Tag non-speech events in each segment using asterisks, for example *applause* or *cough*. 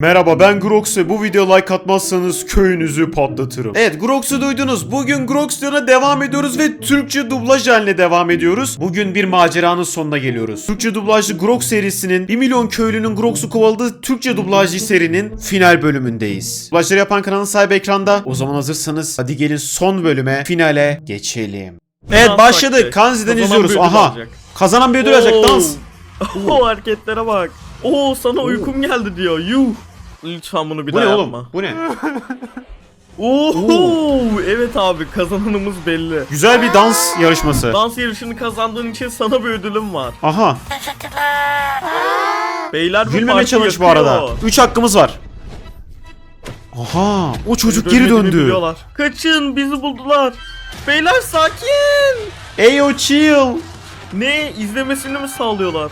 Merhaba ben Grox ve bu video like atmazsanız köyünüzü patlatırım. Evet Grox'u duydunuz. Bugün Grox'lara devam ediyoruz ve Türkçe dublaj haline devam ediyoruz. Bugün bir maceranın sonuna geliyoruz. Türkçe dublajlı Grox serisinin 1 milyon köylünün Grox'u kovaladığı Türkçe dublajlı serinin final bölümündeyiz. Dublajları yapan kanalın sahibi ekranda. O zaman hazırsanız hadi gelin son bölüme finale geçelim. Evet başladık. Kanzi'den izliyoruz. Aha. Kazanan bir ödül alacak dans. *laughs* O hareketlere bak. Oo sana uykum geldi diyor. Yuh. Lütfen bunu bir Bu daha ne yapma. oğlum? Bu ne? *laughs* Oo, evet abi kazananımız belli. Güzel bir dans yarışması. Dans yarışını kazandığın için sana bir ödülüm var. Aha. Beyler bu Gülmeme parti challenge bu yakıyor. arada. 3 hakkımız var. Aha, o çocuk geri döndü. biliyorlar. Kaçın bizi buldular. Beyler sakin. Eyo chill. Ne izlemesini mi sağlıyorlar?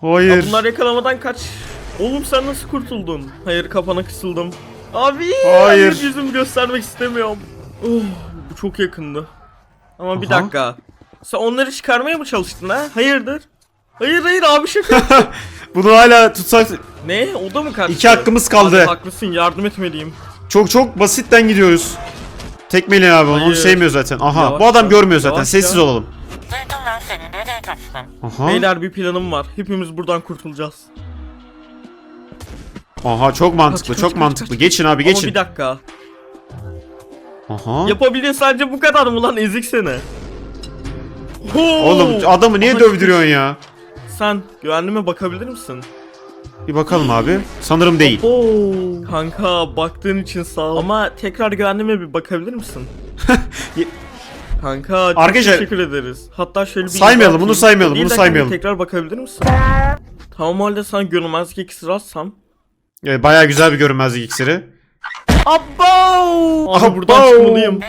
Hayır. Bunlar yakalamadan kaç. Oğlum sen nasıl kurtuldun? Hayır kafana kısıldım. Abi Hayır. yüzümü göstermek istemiyorum. Oh, bu çok yakındı. Ama bir Aha. dakika. Sen onları çıkarmaya mı çalıştın ha? Hayırdır? Hayır hayır abi şaka. *laughs* Bunu hala tutsak ne? O da mı kaçtı? iki hakkımız kaldı. Abi, haklısın yardım etmeliyim. Çok çok basitten gidiyoruz. Tekmeleyin abi onu Hayır. sevmiyor zaten. Aha Yavaş bu adam ya, görmüyor zaten. yavaş Sessiz ya. olalım. Duydum lan seni nereye kaçtın? Aha. Beyler bir planım var. Hepimiz buradan kurtulacağız. Aha çok mantıklı Kaç, çok kaç, mantıklı. kaç, Geçin abi Ama geçin. bir dakika. Aha. Yapabildiğin sadece bu kadar mı lan ezik seni? Oğlum adamı niye Ama dövdürüyorsun ya? Sen güvenliğime bakabilir misin? Bir bakalım abi. Sanırım değil. Oo. Kanka baktığın için sağ ol. Ama tekrar güvenliğime bir bakabilir misin? *laughs* Kanka çok Arkadaşlar- teşekkür ederiz. Hatta şöyle bir Saymayalım, bunu saymayalım, Bir bunu saymayalım. Tekrar bakabilir misin? Tamam halde sana görünmezlik iksiri atsam. Ee, Baya güzel bir görünmezlik iksiri. Abo! Abi buradan çıkmalıyım.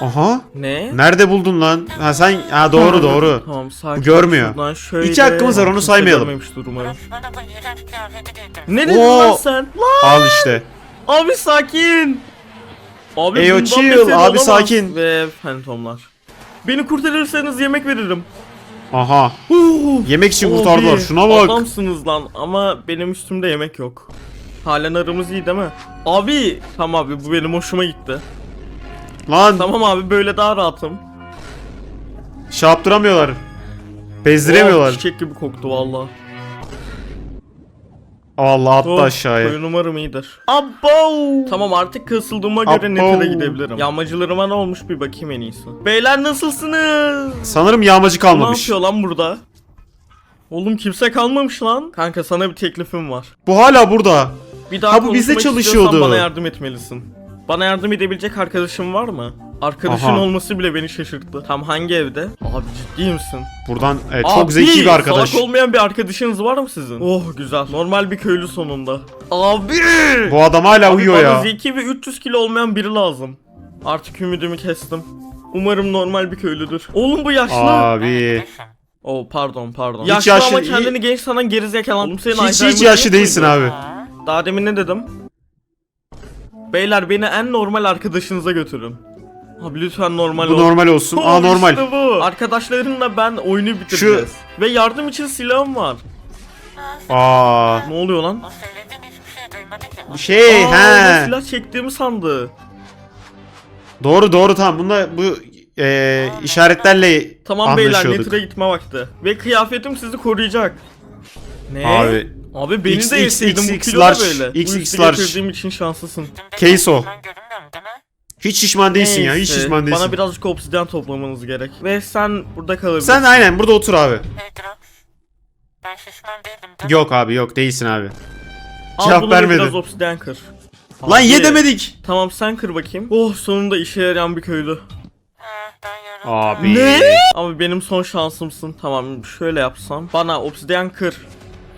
Aha. Ne? Nerede buldun lan? Ha sen ha doğru doğru. Tamam sakin. Bu görmüyor. Şuradan şöyle... İki hakkımız var, onu saymayalım. giydir. Ne dedin Oo. lan sen? Lan! Al işte. Abi sakin. Abi Eyo, chill, abi olamaz. sakin. Ve fantomlar. Beni kurtarırsanız yemek veririm. Aha. Yemek için Abi, kurtardılar. Şuna bak. Adamsınız lan ama benim üstümde yemek yok. Halen aramız iyi değil mi? Abi tamam abi bu benim hoşuma gitti. Lan Tamam abi böyle daha rahatım. şey yaptıramıyorlar. Bezdiremiyorlar. Oh, çiçek gibi koktu valla. Allah attı Oh, aşağıya. Koyun umarım iyidir. Abo! Tamam artık kısıldığıma göre Abo. netere gidebilirim. Yağmacılarıma ne olmuş bir bakayım en iyisi. Beyler nasılsınız? Sanırım yağmacı Ne kalmamış. yapıyor lan burada? Oğlum kimse kalmamış lan. Kanka sana bir teklifim var. Bu hala burada. Bir daha Ha, bu bizde konuşmak çalışıyordu. istiyorsan bana yardım etmelisin. Bana yardım edebilecek arkadaşın var mı? Arkadaşın Aha. olması bile beni şaşırttı. Tam hangi evde? Abi ciddi misin? Buradan evet, çok Abi, zeki bir arkadaş. Salak olmayan bir arkadaşınız var mı sizin? Oh güzel. Normal bir köylü sonunda. Abi! Bu adam hala Abi uyuyor bana ya. zeki ve 300 kilo olmayan biri lazım. Artık ümidimi kestim. Umarım normal bir köylüdür. Oğlum bu yaşlı. Abi. Oh pardon pardon. Hiç yaşlı, yaşlı- ama kendini genç sanan gerizekalı. Oğlum senin Hiç Alzheimer'ın hiç yaşlı yok değilsin muydu? abi. Daha demin ne dedim? Beyler beni en normal arkadaşınıza götürün. Abi lütfen normal Bu ol. normal olsun. Aa normal. işte bu. Arkadaşlarımla ben oyunu bitireceğiz. Ve yardım için silahım var. Aa. Ne oluyor lan? O şey duymadı ki. Bu şey Aa, he. silah çektiğimi sandı. Doğru doğru tamam. Bunda bu e, işaretlerle Tamam beyler anlaşıyorduk. Nether'a gitme vakti. Ve kıyafetim sizi koruyacak. Ne? Abi Abi beni X, de X, yeseydin bu X, kilo da large, böyle. X, bu X, üstü large. getirdiğim için şanslısın. Case o. Ben görünmüyorum değil mi? Hiç şişman değilsin ya. Hiç Neyse, şişman değilsin. Bana birazcık obsidyen toplamanız gerek. Ve sen burada kalabilirsin. Sen aynen burada otur abi. Hey Drox. Ben şişman değilim değil mi? Yok abi yok değilsin abi. Al cevap bunu ve vermedi. biraz obsidyen kır. Lan Abi, ye demedik. Tamam sen kır bakayım. Oh sonunda işe yarayan bir köylü. Ha, ben. Abi. Ne? Ama benim son şansımsın. Tamam şöyle yapsam. Bana obsidyen kır.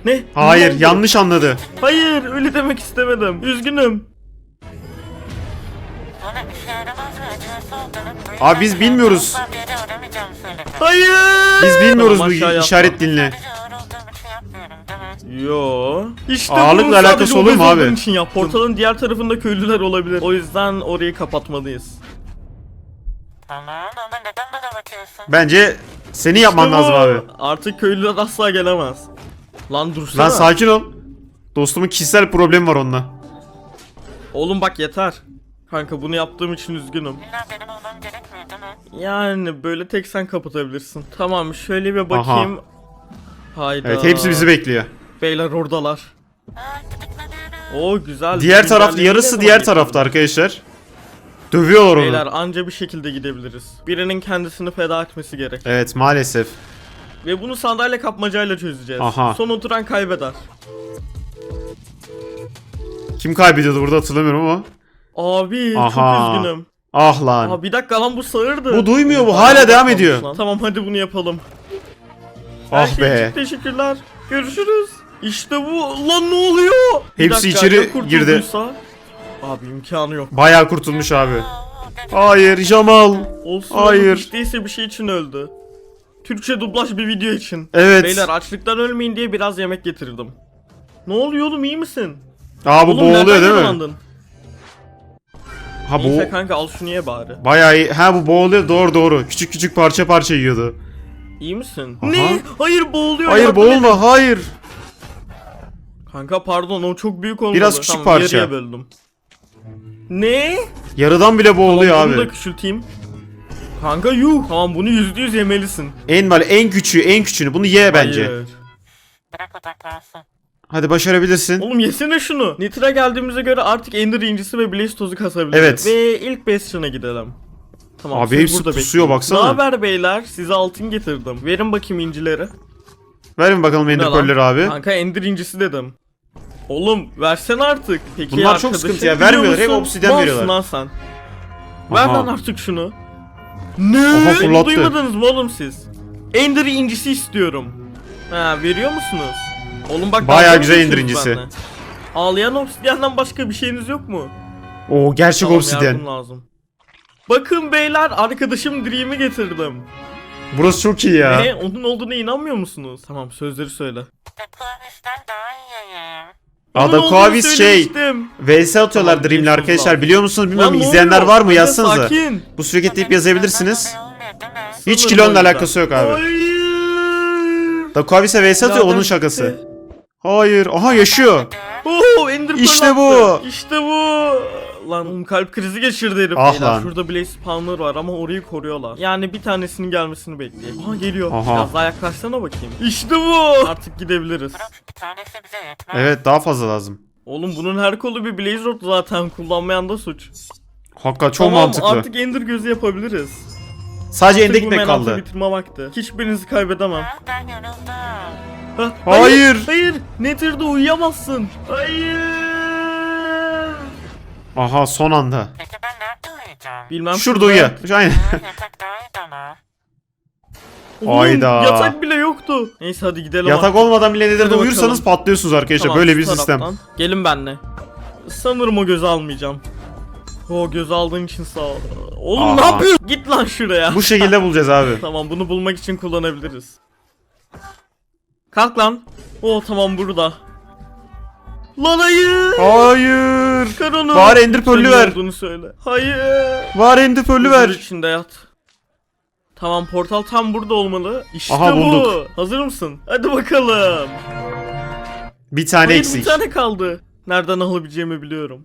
Ne? Ne Hayır oldu? yanlış anladı. Hayır öyle demek istemedim. Üzgünüm. Abi biz bilmiyoruz. Hayır. Biz bilmiyoruz Tamam, bu aşağı yapma. işaret dilini. Yo. İşte Ağırlıkla alakası sadece olur mu obez olduğun abi? için yap. Portalın diğer tarafında köylüler olabilir. O yüzden orayı kapatmalıyız. Tamam ama neden bana bakıyorsun? Bence seni yapman İşte lazım bu. abi. Artık köylüler asla gelemez. Lan dursana. Lan sakin ol. Dostumun kişisel problemi var onunla. Oğlum bak yeter. Kanka bunu yaptığım için üzgünüm. İlla benim olmam gerekmiyor değil mi? Yani böyle tek sen kapatabilirsin. Tamam şöyle bir bakayım. Hayda. Evet hepsi bizi bekliyor. Beyler oradalar. Aa gıdıklanıyorum. O güzel. Diğer taraf yarısı diğer tarafta arkadaşlar. Dövüyorlar onu. Beyler anca bir şekilde gidebiliriz. Birinin kendisini feda etmesi gerek. Evet maalesef. Ve bunu sandalye kapmacayla çözeceğiz. Aha. Son oturan kaybeder. Kim kaybediyordu burada hatırlamıyorum ama. Abi Aha. çok üzgünüm. Ah lan. Aa bir dakika lan bu sağırdı. Bu duymuyor bu hala devam ediyor. lan. Tamam hadi bunu yapalım. Her Ah şey be. için teşekkürler. Görüşürüz. İşte bu. Lan ne oluyor? Bir Hepsi dakika, içeri ya kurtulduysa? girdi. Abi imkanı yok. Bayağı kurtulmuş abi. Hayır Jamal. Olsun Hayır. Hiç değilse bir şey için öldü. Türkçe dublaj bir video için. Evet. Beyler açlıktan ölmeyin diye biraz yemek getirdim. Ne oluyor oğlum iyi misin? Aa bu oğlum boğuluyor değil mi? yaralandın? Ha Neyse bu kanka al şunu ye bari. bayağı iyi. Ha bu boğuluyor doğru doğru. Küçük küçük parça parça yiyordu. İyi misin? Aha. Ne? Hayır boğuluyor. Hayır yardım edin. boğulma hayır. Kanka pardon o çok büyük olmadı. Biraz küçük tamam, parça. Yarıya böldüm. Ne? Yarıdan bile boğuluyor Tamam, Bunu da abi. küçülteyim. Kanka yuh. Tamam bunu yüzde yüz yemelisin. En mal en küçüğü en küçüğünü bunu ye bence. Hayır. Bırak odaklansın. Hadi başarabilirsin. Oğlum yesene şunu. Nitra geldiğimize göre artık Ender incisi ve Blaze tozu kasabiliriz. Evet. Ve ilk Bastion'a gidelim. Tamam, Abi hepsi burada pusuyor, bekleyin. baksana. Ne haber beyler? Size altın getirdim. Verin bakayım incileri. Verin bakalım ender pearl'leri abi. Kanka Ender incisi dedim. Oğlum versene artık. Peki Bunlar çok sıkıntı ya, vermiyorlar, hep obsidyen veriyorlar. lan sen. Ver Aha. lan artık şunu. Ne? Duymadınız mı oğlum siz? Ender incisi istiyorum. Ha veriyor musunuz? Oğlum bak Bayağı dalga güzel Ender geçiyorsunuz incisi. benimle? Ağlayan obsidyenden başka bir şeyiniz yok mu? Oo gerçek Tamam, obsidyen. yardım lazım. Bakın beyler arkadaşım Dream'i getirdim. Burası çok iyi ya. Ne? Onun olduğuna inanmıyor musunuz? Tamam sözleri söyle. Deklavis'ten daha iyiyim. Onun Ada olduğunu Koavis şey söylemiştim. VS atıyorlar Tamam, Dream'le geçtim arkadaşlar lan. biliyor musunuz bilmiyorum Lan ne izleyenler oluyor? var mı Kanka, yazsanıza. Sakin. Bu sürükletleyip yazabilirsiniz. Olmuyor değil mi? Hiç kilonla alakası yok abi. Hayır. Da Koavis'e VS atıyor onun şakası. Hayır. Aha yaşıyor. Oo, Ender Pearl İşte attı. bu. İşte bu. Lan kalp krizi geçirdi herif. Ah Beyler, lan. Şurada Blaze Spawner var ama orayı koruyorlar. Yani bir tanesinin gelmesini bekleyelim. Aha geliyor. Aha. Biraz daha yaklaşsana bakayım. İşte bu. Artık gidebiliriz. Bir tanesi bize yetmez. Evet daha fazla lazım. Oğlum bunun her kolu bir Blaze Rod zaten kullanmayan da suç. Hakikaten çok Tamam, mantıklı. artık Ender gözü yapabiliriz. Sadece ende Artık bu gitmek menatı kaldı. bitirme vakti. Hiçbirinizi kaybedemem. Ben yoruldum. Hah, Hayır. Hayır. Nether'da uyuyamazsın. Hayır. Aha son anda. Peki ben nerede uyuyacağım? Bilmem. Şurada uyu. Aynen. Ha. Oğlum, Hayda. Yatak bile yoktu. Neyse hadi gidelim. Yatak artık. olmadan bile Nether'da uyursanız patlıyorsunuz arkadaşlar. Tamam, Böyle bir sistem. Gelin benle. Sanırım o gözü almayacağım. O göz aldığın için sağ ol. Oğlum Aha. ne yapıyorsun? Git lan şuraya. Bu şekilde bulacağız abi. *laughs* Tamam bunu bulmak için kullanabiliriz. Kalk lan. Oo tamam burada. Lan hayır. Hayır. Kır onu. Bari Ender Pearl'ü Senin ver. olduğunu söyle. Hayır. Var ender pearl'ü Huzur ver. içinde yat. Tamam portal tam burada olmalı. İşte Aha, bu. bulduk. Hazır mısın? Hadi bakalım. Bir tane Hayır eksik. bir tane kaldı. Nereden alabileceğimi biliyorum.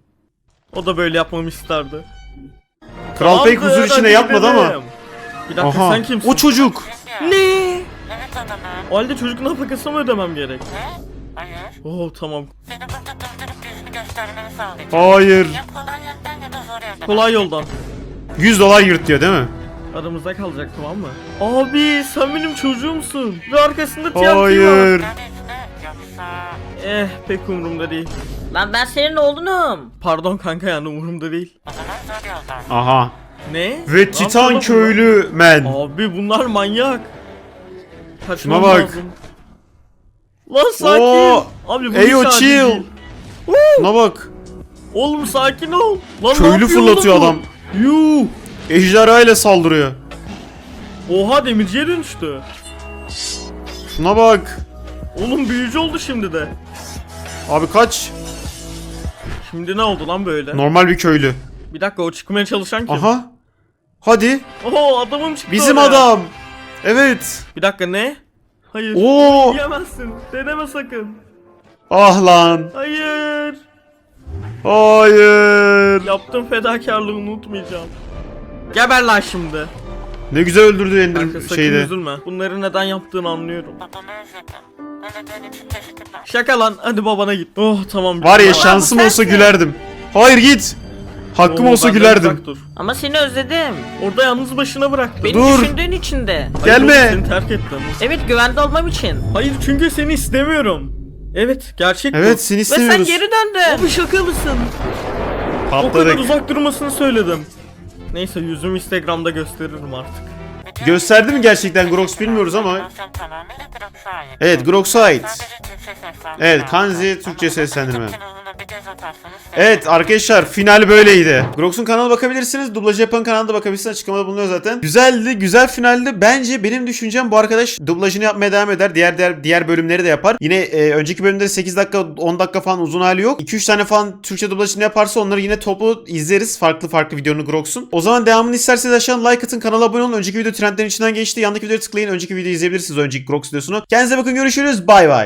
O da böyle yapmamı isterdi. Kral Fake Tamamdır, huzur içinde hadi yapmadı ama. gidelim. Bir dakika Aha. sen kimsin? O çocuk. Ne? Evet adamım. O halde çocuk nafakası mı ödemem gerek? Ne? Hayır. Oo tamam. Seni burada durdurup yüzünü göstermeni sağlayacağım. Hayır. Ya kolay yönden ya da zor yönden. Kolay yoldan. 100 dolar yırtıyor değil mi? Aramızda kalacak tamam mı? Abi sen benim çocuğumsun. Ve arkasında TNT var. Hayır. Neredesine? Yoksa... Eh pek umurumda değil. Lan ben senin oğlunum. Pardon kanka yani umurumda değil. O zaman zor yoldan. Aha. Ne? Ve Lan Titan oğlum köylü men. Abi bunlar manyak. Kaçmam Şuna bak. lazım. Lan sakin. Oo. Abi bu Eyo hiç adil chill. değil. Şuna bak. Oğlum sakin ol. Lan ne Köylü yapıyor fırlatıyor oğlum bu? adam. Yuh. Ejderha ile saldırıyor. Oha demirciye dönüştü. Şuna bak. Oğlum büyücü oldu şimdi de. Abi kaç. Şimdi ne oldu lan böyle? Normal bir köylü. Bir dakika o çıkmaya çalışan kim? Aha. Hadi. Oho adamım çıktı Bizim oraya. adam. Evet. Bir dakika ne? Hayır. Oo. Yiyemezsin. Deneme sakın. Ah lan. Hayır. Hayır. Yaptığım fedakarlığı unutmayacağım. Geber lan şimdi. Ne güzel öldürdü Ender sakın şeyde. üzülme. Bunları neden yaptığını anlıyorum. Şaka lan hadi babana git. Oh tamam. Var ya şansım olsa gülerdim. Hayır git. Hakkım Oo, olsa benden gülerdim. uzak dur. Ama seni özledim. Orada yalnız başına bıraktım. Beni Dur. düşündüğün için de. Hayır Gelme. oğlum, Seni terk ettim. Evet güvende olmam için. Hayır çünkü seni istemiyorum. Evet gerçek bu. Evet seni Ve sen istemiyoruz. geri döndün. Abi şaka mısın? O kadar Patladık. uzak durmasını söyledim. Neyse yüzümü Instagram'da gösteririm artık. Gösterdi mi gerçekten Grox bilmiyoruz ama. Evet Grox'a ait. Evet. Kanzi Türkçe seslendirme. Kanalına bir Evet arkadaşlar final böyleydi. Grox'un kanalına bakabilirsiniz. Dublaj yapan kanalda bakabilirsiniz. Açıklamada bulunuyor zaten. Güzeldi, güzel finaldi. Bence benim düşüncem bu arkadaş dublajını yapmaya devam eder. Diğer diğer, diğer bölümleri de yapar. Yine e, önceki bölümde 8 dakika 10 dakika falan uzun hali yok. 2-3 tane falan Türkçe dublajını yaparsa onları yine toplu izleriz. Farklı farklı videonu Grox'un. O zaman devamını isterseniz aşağıdan like atın, kanala abone olun. Önceki video trendlerin içinden geçti. Yandaki videoya tıklayın. Önceki videoyu izleyebilirsiniz. Önceki Grox videosunu. Kendinize bakın görüşürüz. Bay bay.